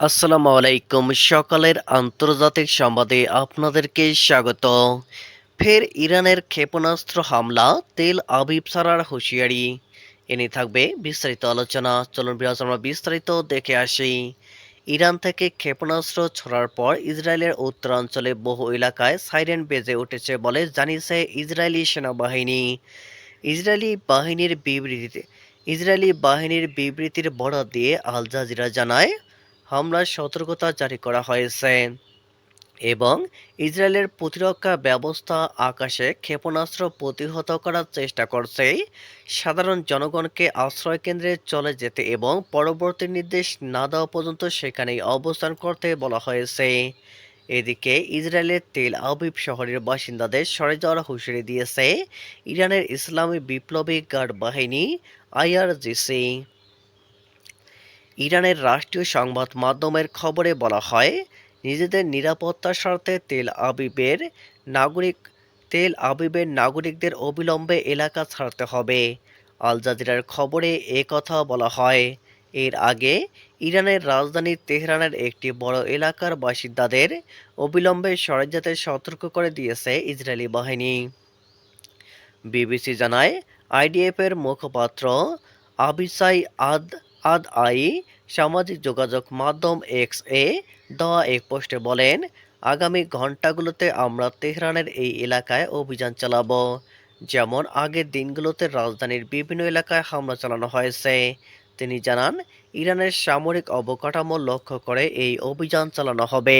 আসসালামু আলাইকুম। সকালের আন্তর্জাতিক সংবাদে আপনাদেরকে স্বাগত। ফের ইরানের ক্ষেপণাস্ত্র হামলা, তেল আবিব ছাড়ার হুঁশিয়ারি। এনে থাকবে বিস্তারিত আলোচনা। চলুন বিরাজ, আমরা বিস্তারিত দেখে আসি। ইরান থেকে ক্ষেপণাস্ত্র ছড়ার পর ইসরায়েলের উত্তরাঞ্চলে বহু এলাকায় সাইরেন বেজে উঠেছে বলে জানিয়েছে ইসরায়েলি সেনাবাহিনী। ইসরায়েলি বাহিনীর বিবৃতিতে ইসরায়েলি বাহিনীর বিবৃতির বরাত দিয়ে আল জাজিরা জানায় হামলার সতর্কতা জারি করা হয়েছে। এবং ইসরায়েলের প্রতিরক্ষা ব্যবস্থা আকাশে ক্ষেপণাস্ত্র প্রতিহত করার চেষ্টা করছে। সাধারণ জনগণকে আশ্রয় কেন্দ্রে চলে যেতে এবং পরবর্তী নির্দেশ না দেওয়া পর্যন্ত সেখানেই অবস্থান করতে বলা হয়েছে। এদিকে ইসরায়েলের তেল আবিব শহরের বাসিন্দাদের সরে যাওয়ার হুঁশিয়ারি দিয়েছে ইরানের ইসলামী বিপ্লবী গার্ড বাহিনী, আইআরজিসি। ইরানের রাষ্ট্রীয় সংবাদ মাধ্যমের খবরে বলা হয়, নিজেদের নিরাপত্তার স্বার্থে তেল আবিবের নাগরিক, তেল আবিবের নাগরিকদের অবিলম্বে এলাকা ছাড়তে হবে। আল জাজিরার খবরে কথা বলা হয়। এর আগে ইরানের রাজধানী তেহরানের একটি বড় এলাকার বাসিন্দাদের অবিলম্বে সরে যেতে সতর্ক করে দিয়েছে ইসরায়েলি বাহিনী। বিবিসি জানায়, আইডিএফের মুখপাত্র আবিসাই আদ আদ আই সামাজিক যোগাযোগ মাধ্যম এক্স এ দেওয়া এক পোস্টে বলেন, আগামী ঘন্টাগুলোতে আমরা তেহরানের এই এলাকায় অভিযান চালাব। যেমন আগের দিনগুলোতে রাজধানীর বিভিন্ন এলাকায় হামলা চালানো হয়েছে। তিনি জানান, ইরানের সামরিক অবকাঠামো লক্ষ্য করে এই অভিযান চালানো হবে।